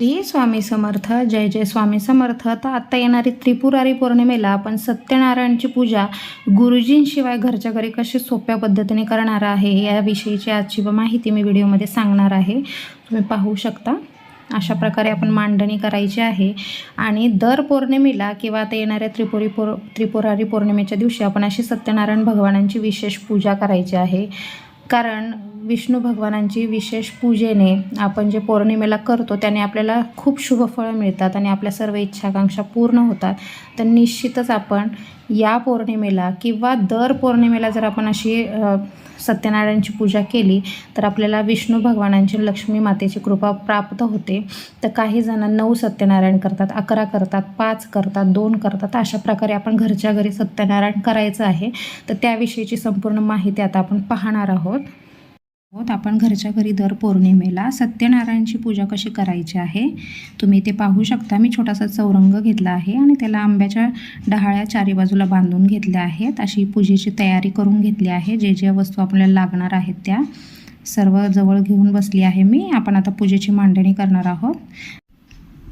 श्री स्वामी समर्थ जय जय स्वामी समर्थ. तर आत्ता येणारी त्रिपुरारी पौर्णिमेला आपण सत्यनारायणची पूजा गुरुजींशिवाय घरच्या घरी कशी सोप्या पद्धतीने करणार आहे याविषयीची आजची माहिती मी व्हिडिओमध्ये सांगणार आहे. तुम्ही पाहू शकता. अशा प्रकारे आपण मांडणी करायची आहे. आणि दर पौर्णिमेला किंवा आता येणाऱ्या त्रिपुरी पौर त्रिपुरारी पौर्णिमेच्या दिवशी आपण अशी सत्यनारायण भगवानांची विशेष पूजा करायची आहे. कारण विष्णू भगवानांची विशेष पूजेने आपण जे पौर्णिमेला करतो त्याने आपल्याला खूप शुभ फळं मिळतात आणि आपल्या सर्व इच्छाकांक्षा पूर्ण होतात. तर निश्चितच आपण या पौर्णिमेला किंवा दर पौर्णिमेला जर आपण अशी सत्यनारायणची पूजा केली तर आपल्याला विष्णू भगवानांची लक्ष्मी मातेची कृपा प्राप्त होते. तर काही जण नऊ सत्यनारायण करतात अकरा करतात पाच करतात दोन करतात. अशा प्रकारे आपण घरच्या घरी सत्यनारायण करायचं आहे. तर त्याविषयीची संपूर्ण माहिती आता आपण पाहणार आहोत. आहोत. आपण घरच्या घरी दर पौर्णिमेला सत्यनारायणची पूजा कशी करायची आहे तुम्ही ते पाहू शकता. मी छोटासा चौरंग घेतला आहे आणि त्याला आंब्याच्या डहाळ्या चारी बाजूला बांधून घेतल्या आहेत. अशी पूजेची तयारी करून घेतली आहे. जे ज्या वस्तू आपल्याला लागणार आहेत त्या सर्व जवळ घेऊन बसली आहे मी. आपण आता पूजेची मांडणी करणार आहोत.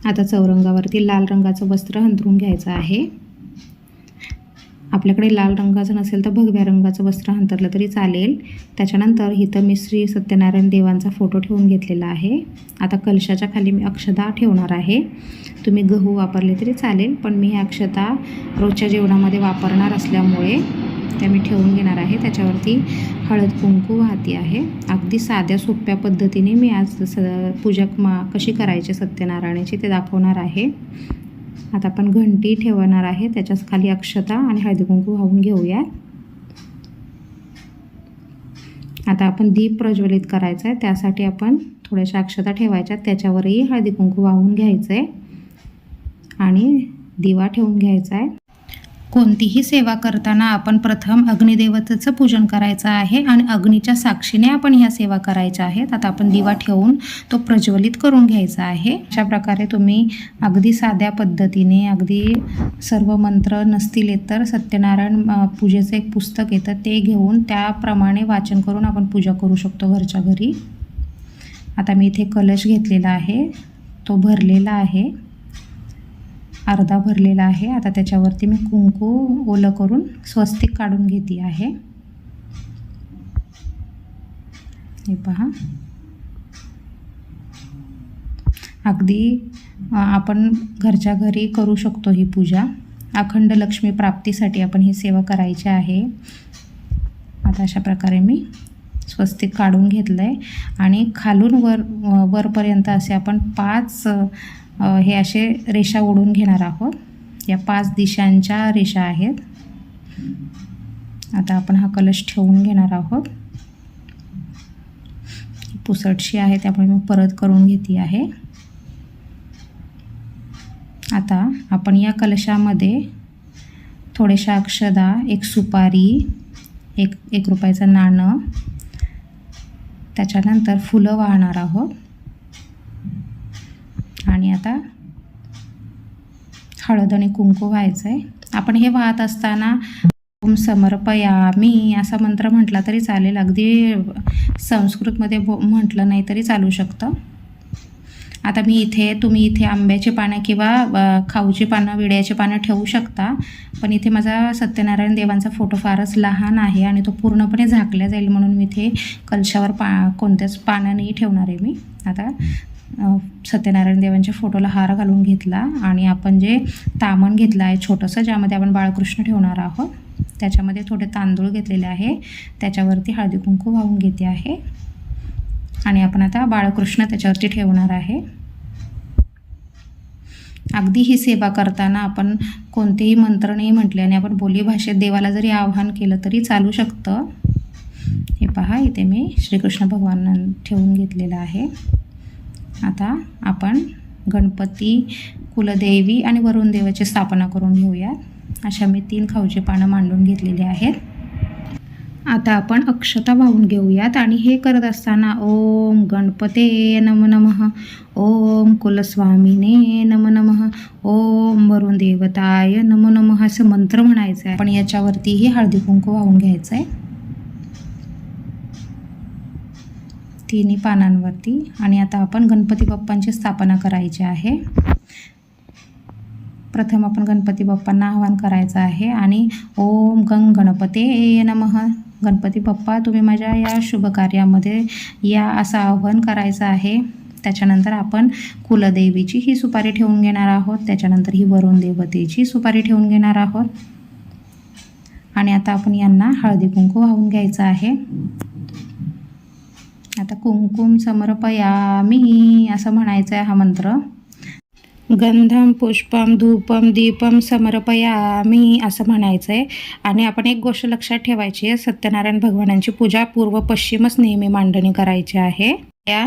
आता चौरंगावरती लाल रंगाचं वस्त्र अंथरून घ्यायचं आहे. आपल्याकडे लाल रंगाचं नसेल तर भगव्या रंगाचं वस्त्र अंतरलं तरी चालेल. त्याच्यानंतर इथं मी श्री सत्यनारायण देवांचा फोटो ठेवून घेतलेला आहे. आता कलशाच्या खाली मी अक्षता ठेवणार आहे. तुम्ही गहू वापरले तरी चालेल पण मी हे अक्षता रोजच्या जेवणामध्ये वापरणार असल्यामुळे त्या मी ठेवून घेणार आहे. त्याच्यावरती हळद कुंकू वाहती आहे. अगदी साध्या सोप्या पद्धतीने मी आज स पूजा मा कशी करायची सत्यनारायणाची ते दाखवणार आहे. आता आपण घंटी ठेवणार आहे. त्याच्याच खाली अक्षता आणि हळदी कुंकू वाहून घेऊया. आता आपण दीप प्रज्वलित करायचं आहे त्यासाठी आपण थोड्याशा अक्षता ठेवायच्या त्याच्यावरही हळदी कुंकू वाहून घ्यायचं आहे आणि दिवा ठेवून घ्यायचा आहे कोणतीही सेवा करताना आपण प्रथम अग्निदेवतेचं पूजन करायचं आहे आणि अग्नीच्या साक्षीने आपण ह्या सेवा करायच्या आहेत. आता आपण दिवा ठेवून तो प्रज्वलित करून घ्यायचा आहे. अशा प्रकारे तुम्ही अगदी साध्या पद्धतीने अगदी सर्व मंत्र नसतील तर सत्यनारायण पूजेचं एक पुस्तक येतं ते घेऊन त्याप्रमाणे वाचन करून आपण पूजा करू शकतो घरच्या घरी. आता मी इथे कलश घेतलेला आहे. तो भरलेला आहे. अर्धा भरलेला आहे. आता त्याच्यावरती मी कुंकू ओलं करून स्वस्तिक काढून घेते आहे. हे पहा. अगदी आपण घरच्या घरी करू शकतो ही पूजा. अखंड लक्ष्मी प्राप्तीसाठी आपण ही सेवा करायची आहे. आता अशा प्रकारे मी स्वस्तिक काढून घेतलं आहे आणि खालून वर वरपर्यंत असे आपण पाच हे असे रेषा ओढून घेणार आहोत. या पाच दिशांच्या रेषा आहेत. आता आपण हा कलश ठेवून घेणार आहोत. पुसटशी आहे त्यामुळे मी परत करून घेते आहे. आता आपण या कलशामध्ये थोड्याशा अक्षदा एक सुपारी एक एक रुपयाचं नाणं त्याच्यानंतर फुलं वाहणार आहोत. आणि आता हळद आणि कुंकू व्हायचं आहे आपण हे वाहत असताना ओम समर्पया मी असा मंत्र म्हटला तरी चालेल. अगदी संस्कृतमध्ये बो म्हटलं नाही तरी चालू शकतं. आता मी इथे तुम्ही इथे आंब्याची पानं किंवा खाऊची पानं विड्याची पानं ठेवू शकता. पण इथे माझा सत्यनारायण देवांचा फोटो फारच लहान आहे आणि तो पूर्णपणे झाकला जाईल म्हणून मी इथे कलशावर पा कोणत्याच पानं नाही ठेवणार आहे मी. आता सत्यनारायण देवांच्या फोटोला हार घालून घेतला आणि आपण जे तामण घेतलं आहे छोटंसं ज्यामध्ये आपण बाळकृष्ण ठेवणार आहोत त्याच्यामध्ये थोडे तांदूळ घेतलेले आहे. त्याच्यावरती हळदी कुंकू वाहून घेते आहे. आणि आपण आता बाळकृष्ण त्याच्यावरती ठेवणार आहे. अगदी ही सेवा करताना आपण कोणतेही मंत्र नाही म्हटले आणि आपण बोलीभाषेत देवाला जरी आवाहन केलं तरी चालू शकतं. हे पहा इथे मी श्रीकृष्ण भगवान ठेवून घेतलेलं आहे. आता आपण गणपती कुलदेवी आणि वरुण देवाची स्थापना करून घेऊया. अशा मी तीन खाऊची पानं मांडून घेतलेली आहेत. आता आपण अक्षता वाहून घेऊयात आणि हे करत असताना ओम गणपते नम नमः ओम कुलस्वामीने नम नमः ओम वरुण देवताय नमो नमः असं मंत्र म्हणायचं आहे पण याच्यावरतीही हळदी कुंकू वाहून घ्यायचं आहे तिन्ही पानांवरती. आणि आता आपण गणपती बाप्पांची स्थापना करायची आहे. प्रथम आपण गणपती बाप्पांना आवाहन करायचं आहे. आणि ओम गंग गणपते नमः. गणपती बाप्पा तुम्ही माझ्या या शुभ कार्यामध्ये या असं आवाहन करायचं आहे. त्याच्यानंतर आपण कुलदेवीची ही सुपारी ठेवून घेणार आहोत. त्याच्यानंतर ही वरुण देवतेची सुपारी ठेवून घेणार आहोत. आणि आता आपण यांना हळदी कुंकू वाहून घ्यायचं आहे. आता कुंकुम समर्पयामी असं म्हणायचं आहे हा मंत्र. गंधम पुष्पम धूपम दीपम समर्पयामी असं म्हणायचं आहे आणि आपण एक गोष्ट लक्षात ठेवायची आहे सत्यनारायण भगवानांची पूजा पूर्व पश्चिमच नेहमी मांडणी करायची आहे. या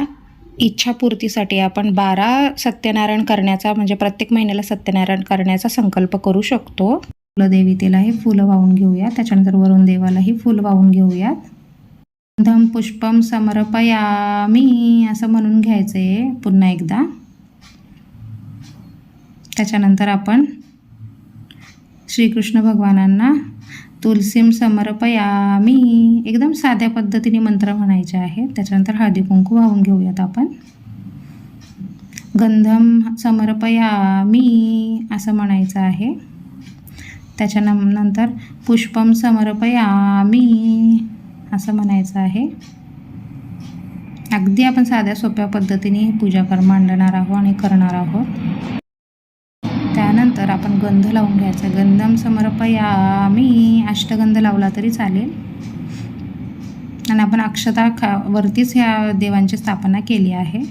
इच्छापूर्तीसाठी आपण बारा सत्यनारायण करण्याचा म्हणजे प्रत्येक महिन्याला सत्यनारायण करण्याचा संकल्प करू शकतो. कुलदेवीतेलाही फुलं वाहून घेऊया त्याच्यानंतर वरुण देवालाही फुलं वाहून घेऊयात. धम पुष्पम समर्पयामी असं म्हणून घ्यायचं आहे पुन्हा एकदा. त्याच्यानंतर आपण श्रीकृष्ण भगवानांना तुलसीम समर्पयामी. एकदम साध्या पद्धतीने मंत्र म्हणायचे आहे त्याच्यानंतर हळदी कुंकू वाहून घेऊयात आपण. गंधम समर्पयामी असं म्हणायचं आहे. त्याच्यानंतर पुष्पम समर्पयामी. असं म्हणायचं आहे. अगदी आपण साध्या सोप्या पद्धतीने पूजा कर मांडणार आहोत आणि करणार आहोत. त्यानंतर आपण गंध लावून घ्यायचा गंधम समर्पयामी. अष्टगंध लावला तरी चालेल. आणि आपण अक्षता खा वरतीच ह्या देवांची स्थापना केली आहे.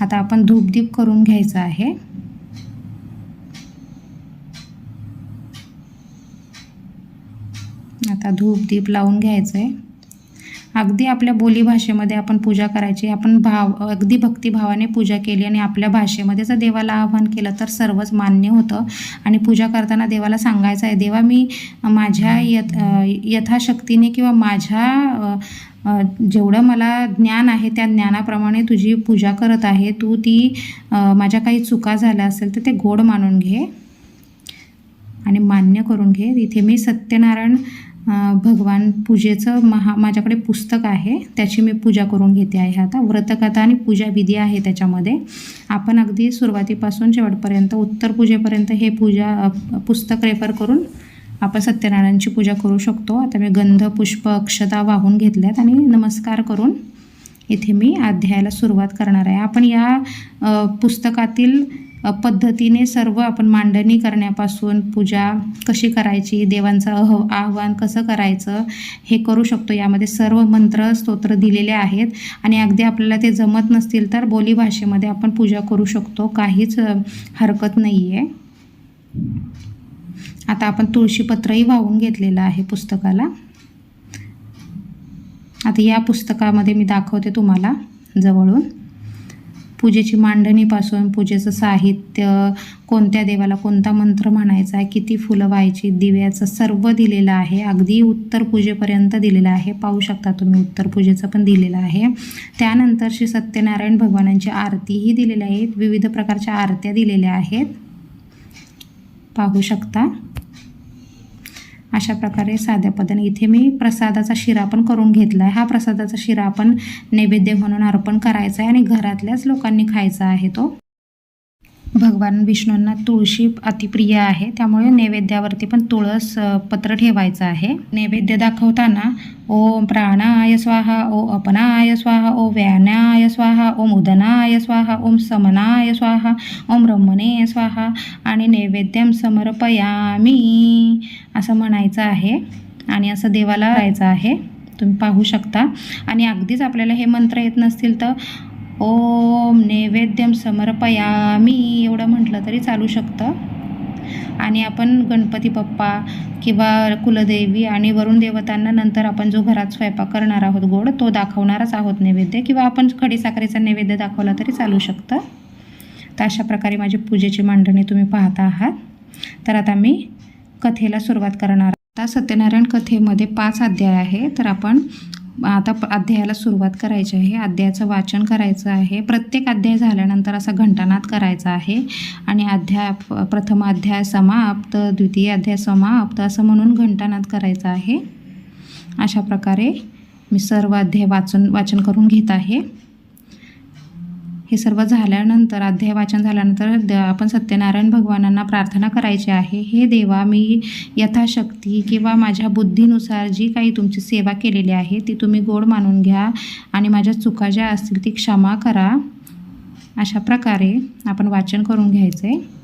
आता आपण धूपदीप करून घ्यायचं आहे. आता धूप दीप लावून घ्यायचं आहे अगदी आपल्या बोलीभाषेमध्ये आपण पूजा करायची आपण भाव अगदी भक्तिभावाने पूजा केली आणि आपल्या भाषेमध्ये जर देवाला आवाहन केलं तर सर्वच मान्य होतं. आणि पूजा करताना देवाला सांगायचं आहे देवा मी माझ्या यथ यथाशक्तीने किंवा माझ्या जेवढं मला ज्ञान आहे त्या ज्ञानाप्रमाणे तुझी पूजा करत आहे तू ती माझ्या काही चुका झाल्या असेल तर ते गोड मानून घे आणि मान्य करून घे. इथे मी सत्यनारायण भगवान पूजेचं महा माझ्याकडे पुस्तक आहे. त्याची मी पूजा करून घेते आहे आता. व्रतकथा आणि पूजाविधी आहे त्याच्यामध्ये. आपण अगदी सुरुवातीपासून शेवटपर्यंत उत्तर पूजेपर्यंत हे पूजा पुस्तक रेफर करून आपण सत्यनारायणची पूजा करू शकतो. आता मी गंध पुष्प अक्षता वाहून घेतल्यात आणि नमस्कार करून इथे मी अध्यायाला सुरुवात करणार आहे. आपण या पुस्तकातील पद्धतीने सर्व आपण मांडणी करण्यापासून पूजा कशी करायची देवांचं अह आव्हान कसं करायचं हे करू शकतो. यामध्ये सर्व मंत्र स्तोत्र दिलेले आहेत. आणि अगदी आपल्याला ते जमत नसतील तर बोलीभाषेमध्ये आपण पूजा करू शकतो. काहीच हरकत नाही आहे आता आपण तुळशीपत्रही वाहून घेतलेलं आहे पुस्तकाला. आता या पुस्तकामध्ये मी दाखवते तुम्हाला जवळून. पूजेची मांडणीपासून पूजेचं साहित्य कोणत्या देवाला कोणता मंत्र म्हणायचा आहे किती फुलं व्हायची दिव्याचं सर्व दिलेलं आहे. अगदी उत्तर पूजेपर्यंत दिलेलं आहे. पाहू शकता तुम्ही उत्तर पूजेचं पण दिलेलं आहे. त्यानंतर श्री सत्यनारायण भगवानांची आरतीही दिलेली आहे. विविध प्रकारच्या आरत्या दिलेल्या आहेत. पाहू शकता. अशा प्रकारे साध्या पद्धतीने. इथे मी प्रसादाचा शिरा पण करून घेतला आहे हा प्रसादाचा शिरा आपण नैवेद्य म्हणून अर्पण करायचा आहे आणि घरातल्याच लोकांनी खायचा आहे तो. भगवान विष्णूंना तुळशी अतिप्रिय आहे. त्यामुळे नैवेद्यावरती पण तुळस पत्र ठेवायचं आहे. नैवेद्य दाखवताना ओम प्राणाय स्वाहा ओ अपनाय स्वाहा ओ व्यानाय स्वाहा ओम उदनाय स्वाहा ओम समनाय स्वाहा ओम रमणे स्वाहा आणि नैवेद्यम समर्पयामी असं म्हणायचं आहे. आणि असं देवाला करायचं आहे. तुम्ही पाहू शकता. आणि अगदीच आपल्याला हे मंत्र येत नसतील तर ओम नैवेद्यम समर्पयामी एवढं म्हटलं तरी चालू शकतं. आणि आपण गणपती बाप्पा किंवा कुलदेवी आणि वरुण देवतांना नंतर आपण जो घरात स्वयंपाक करणार आहोत गोड तो दाखवणारच आहोत नैवेद्य किंवा आपण खडीसाखरेचा नैवेद्य दाखवला तरी चालू शकतं. तर अशा प्रकारे माझी पूजेची मांडणी तुम्ही पाहता आहात. तर आता मी कथेला सुरुवात करणार. आता सत्यनारायण कथेमध्ये पाच अध्याय आहे. तर आपण आता अध्यायाला सुरुवात करायची आहे. अध्यायाचं वाचन करायचं आहे. प्रत्येक अध्याय झाल्यानंतर असा घंटानाद करायचा आहे. आणि अध्याय प्रथम अध्याय समाप्त द्वितीय अध्याय समाप्त असं म्हणून घंटानाद करायचा आहे. अशा प्रकारे मी सर्व अध्याय वाचन वाचन करून घेत आहे. हे सर्व झाल्यानंतर अध्याय वाचन झाल्यानंतर द आपण सत्यनारायण भगवानांना प्रार्थना करायची आहे. हे देवा मी यथाशक्ती किंवा माझ्या बुद्धीनुसार जी काही तुमची सेवा केलेली आहे ती तुम्ही गोड मानून घ्या आणि माझ्या चुका ज्या असतील ती क्षमा करा. अशा प्रकारे आपण वाचन करून घ्यायचं आहे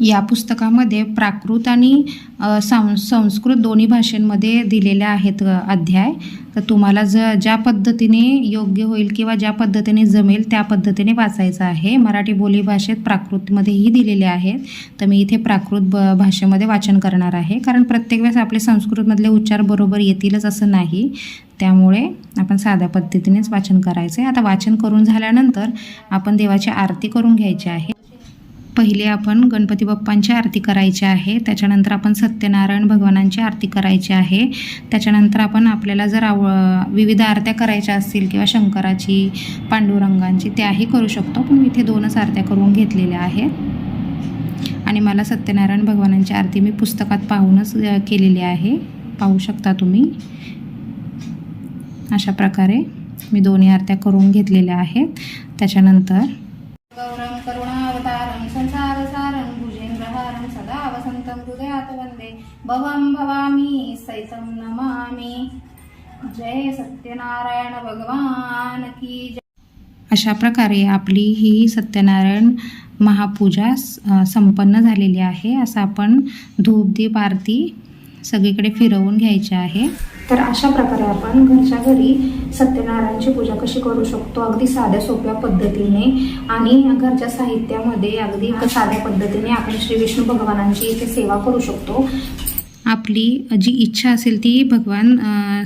या पुस्तकामध्ये प्राकृत आणि सं संस्कृत दोन्ही भाषेंमध्ये दिलेल्या आहेत अध्याय. तर तुम्हाला ज ज्या पद्धतीने योग्य होईल किंवा ज्या पद्धतीने जमेल त्या पद्धतीने वाचायचं आहे. मराठी बोलीभाषेत प्राकृतमध्येही दिलेले आहेत. तर मी इथे प्राकृत ब भाषेमध्ये वाचन करणार आहे. कारण प्रत्येक वेळेस आपले संस्कृतमधले उच्चार बरोबर येतीलच असं नाही. त्यामुळे आपण साध्या पद्धतीनेच वाचन करायचं आहे आता वाचन करून झाल्यानंतर आपण देवाची आरती करून घ्यायची आहे. पहिले आपण गणपती बाप्पांची आरती करायची आहे त्याच्यानंतर आपण सत्यनारायण भगवानांची आरती करायची आहे त्याच्यानंतर आपण आपल्याला जर आव विविध आरत्या करायच्या असतील किंवा शंकराची पांडुरंगांची त्याही करू शकतो. पण मी इथे दोनच आरत्या करून घेतलेल्या आहेत. आणि मला सत्यनारायण भगवानांची आरती मी पुस्तकात पाहूनच केलेली आहे. पाहू शकता तुम्ही? अशा प्रकारे मी दोन्ही आरत्या करून घेतलेल्या आहेत. त्याच्यानंतर गौरं करुणावतारं सदा हृदयात वंदे भवं भवामी सैतं नमामि। जय सत्यनारायण भगवान की जय। अशा प्रकारे आपली ही सत्यनारायण महापूजा संपन्न झालेली आहे. असं आपण धूपदीप आरती सगळीकडे फिरवून घ्यायची आहे. तर अशा प्रकारे आपण घरच्या घरी सत्यनारायणची पूजा कशी करू शकतो? अगदी साध्या सोप्या पद्धतीने आणि घरच्या साहित्यामध्ये अगदी साध्या पद्धतीने आपण श्री विष्णू भगवानांची इथे सेवा करू शकतो. आपली जी इच्छा असेल ती भगवान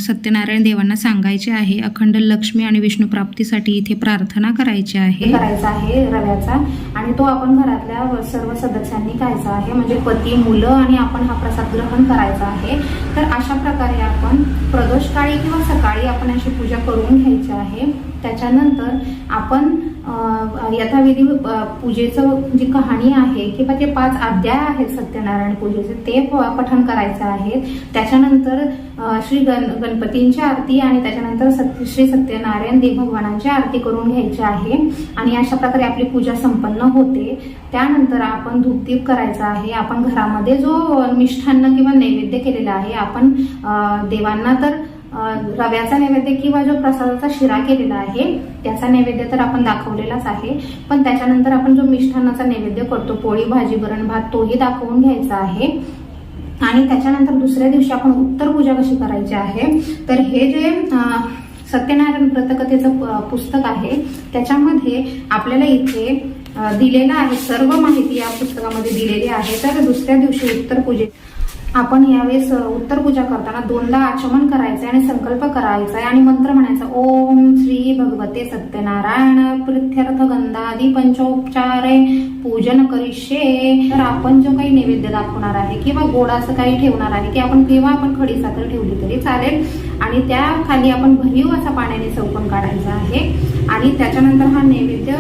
सत्यनारायण देवांना सांगायची आहे. अखंड लक्ष्मी आणि विष्णू प्राप्तीसाठी इथे प्रार्थना करायची आहे. करायचा आहे रव्याचा आणि तो आपण घरातल्या सर्व सदस्यांनी खायचा आहे. म्हणजे पती मुलं आणि आपण हा प्रसाद ग्रहण करायचा आहे. तर अशा प्रकारे आपण प्रदोष काळी किंवा सकाळी आपण अशी पूजा करून घ्यायची आहे. त्याच्यानंतर आपण यथाविधी पूजेचं जी कहाणी आहे किंवा ते पाच अध्याय आहेत सत्यनारायण पूजेचे ते प- पठण करायचं आहे त्याच्यानंतर श्री गण गणपतींची आरती आणि त्याच्यानंतर सत्य श्री सत्यनारायण देव भगवानांची आरती करून घ्यायची आहे. आणि अशा प्रकारे आपली पूजा संपन्न होते. त्यानंतर आपण धूपदीप करायचा आहे. आपण घरामध्ये जो मिष्ठान्न किंवा नैवेद्य केलेला आहे आपण देवांना तर रव्याचा नैवेद्य किंवा जो प्रसादाचा शिरा केलेला आहे त्याचा नैवेद्य तर आपण दाखवलेलाच आहे. पण त्याच्यानंतर आपण जो मिष्ठान्नाचा नैवेद्य करतो पोळी भाजी वरण भात तोही दाखवून घ्यायचा आहे. आणि त्याच्यानंतर दुसऱ्या दिवशी आपण उत्तर पूजा कशी करायची आहे तर हे जे सत्यनारायण व्रतकथेचं पुस्तक आहे त्याच्यामध्ये आपल्याला इथे दिलेलं आहे सर्व माहिती या पुस्तकामध्ये दिलेली आहे. तर दुसऱ्या दिवशी उत्तर पूजे आपण यावेळेस उत्तर पूजा करताना दोनदा आचमन करायचं आणि संकल्प करायचा आहे आणि मंत्र म्हणायचा ओम श्री भगवते सत्यनारायण प्रित्यर्थ गंधादी पंचोपचारे पूजन करिष्ये. तर आपण जो काही नैवेद्य दाखवणार आहे किंवा गोड असं काही ठेवणार आहे की आपण किंवा आपण खडी साखर ठेवली तरी चालेल. आणि त्या खाली आपण भरीव असा पाण्याने चौकन काढायचा आहे. आणि त्याच्यानंतर हा नैवेद्य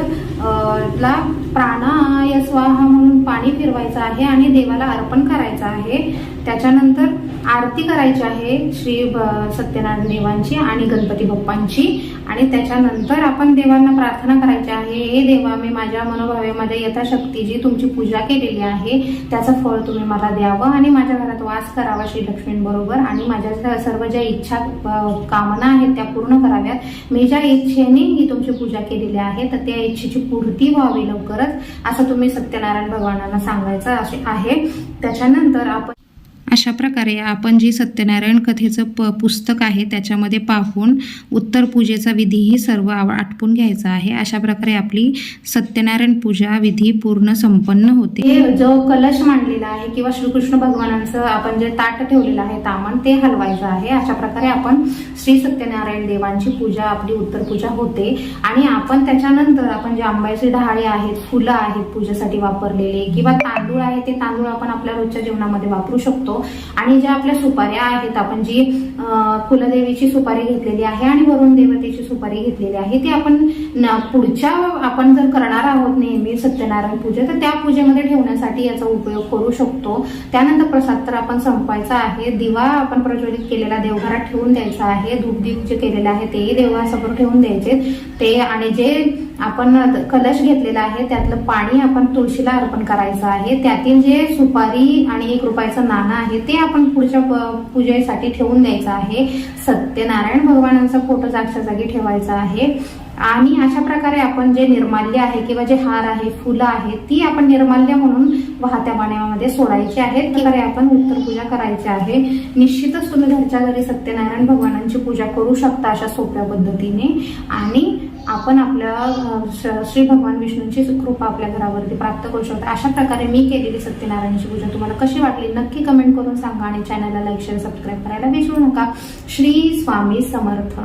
ला प्राणाय स्वाहा म्हणून पाणी फिरवायचं आहे आणि देवाला अर्पण करायचं आहे. त्याच्यानंतर आरती करायची आहे श्री ब- सत्यनारायण देवांची आणि गणपती बाप्पांची. आणि त्याच्यानंतर आपण देवांना प्रार्थना करायची आहे हे देवा मी माझ्या मनोभावेमध्ये यथाशक्ती जी तुमची पूजा केलेली आहे. त्याचं फळ तुम्ही मला द्यावं आणि माझ्या घरात वास करावा श्री लक्ष्मींबरोबर आणि माझ्या सर्व ज्या इच्छा कामना आहेत त्या पूर्ण कराव्यात. मी ज्या इच्छेने ही तुमची पूजा केलेली आहे तर त्या इच्छेची पूर्ती व्हावी लवकरच असं तुम्ही सत्यनारायण भगवानांना सांगायचं असे आहे. त्याच्यानंतर आपण अशा प्रकारे आपण जी सत्यनारायण कथेचं प पुस्तक आहे त्याच्यामध्ये पाहून उत्तर पूजेचा विधीही सर्व आव- आटपून घ्यायचा आहे. अशा प्रकारे आपली सत्यनारायण पूजा विधी पूर्ण संपन्न होते. जो कलश मांडलेला आहे किंवा श्रीकृष्ण भगवानांचं आपण जे ताट ठेवलेलं आहे तामण ते हलवायचं आहे. अशा प्रकारे आपण श्री सत्यनारायण देवांची पूजा आपली उत्तर पूजा होते. आणि आपण त्याच्यानंतर आपण जे आंब्याचे डहाळे आहेत फुलं आहेत पूजेसाठी वापरलेले किंवा तांदूळ आहे ते तांदूळ आपण आपल्या रोजच्या जीवनामध्ये वापरू शकतो. शकतो आणि ज्या आपल्या सुपाऱ्या आहेत आपण जी कुलदेवीची सुपारी घेतलेली आहे आणि वरुण देवतेची सुपारी घेतलेली आहे ती आपण न- पुढच्या आपण जर करणार आहोत नेहमी सत्यनारायण पूजा तर त्या पूजेमध्ये ठेवण्यासाठी याचा उपयोग करू शकतो. त्यानंतर प्रसाद तर आपण संपवायचा आहे. दिवा आपण प्रज्वलित केलेला देवघरात ठेवून द्यायचा आहे. धूपदीप जे केलेले आहे तेही देवघरासमोर ठेवून द्यायचे. ते आणि जे आपण कलश घेतलेला आहे त्यातलं पाणी आपण तुळशीला अर्पण करायचं आहे. त्यातील जे सुपारी आणि एक रुपयाचं नाणं आहे ते आपण पुढच्या प- पूजेसाठी ठेवून द्यायचं आहे. सत्यनारायण भगवानांचा फोटो जागच्या जागी ठेवायचा आहे. आणि अशा प्रकारे आपण जे निर्माल्य आहे किंवा जे हार आहे फुलं आहेत ती आपण निर्माल्य म्हणून वाहत्या पाण्यामध्ये सोडायची आहेत. प्रकारे आपण उत्तर पूजा करायची आहे. निश्चितच तुम्ही घरच्या घरी सत्यनारायण भगवानांची पूजा करू शकता अशा सोप्या पद्धतीने. आणि आपण आपल्या श- श्री भगवान विष्णूंची कृपा आपल्या घरावरती प्राप्त करू शकतो. अशा प्रकारे मी केलेली सत्यनारायणची पूजा. तुम्हाला कशी वाटली? नक्की कमेंट करून सांगा आणि चॅनलला लाईक शेअर सबस्क्राईब करायला विसरू नका. श्री स्वामी समर्थ.